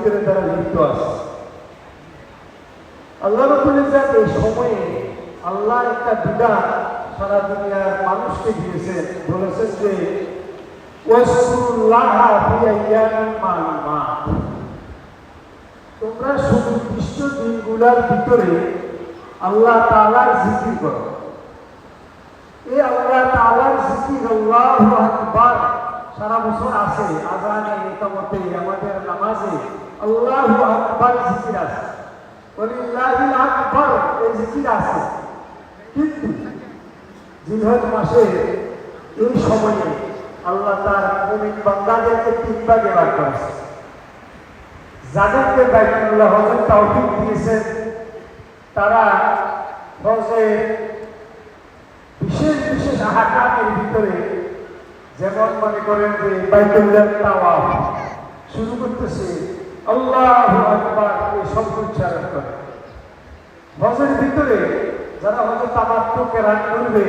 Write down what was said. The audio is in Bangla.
ভিতরে তারা লিপ্ত আছে। আল্লাহ রবুল্লাহ এই সময়ে আল্লাহ একটা বিধান সারা দুনিয়ার মানুষকে দিয়েছেন। বলেছেন যে তোমরা সুনির্দিষ্ট দিনগুলোর ভিতরে আল্লাহ তাআলার জিকির করো। এই আল্লাহ তাআলার জিকির আল্লাহু আকবার। সারা বছর আছে, আজানে ইকামতে আমাদের নামাজে আল্লাহু আকবার জিকির আছে। ওয়ালিল্লাহিল আকবার এই জিকির আছে। কিন্তু জিলহজ মাসে এই সময়ে আল্লাহ তার মুমিন বান্দাদেরকে তিন ভাগে ভাগ করেছে। যাদেরকে বাইতুল্লাহ হজের তাওফিক দিয়েছেন তারা হজে বিশেষ বিশেষ আহাকামের ভিতরে যেমন মনে করেন যে বাইতুল্লাহ তাওয়াফ শুরু করতেছে আল্লাহু আকবার এই শব্দ উচ্চারণ করে। হজের ভিতরে যারা হজে তামাত্ম কেরান করবে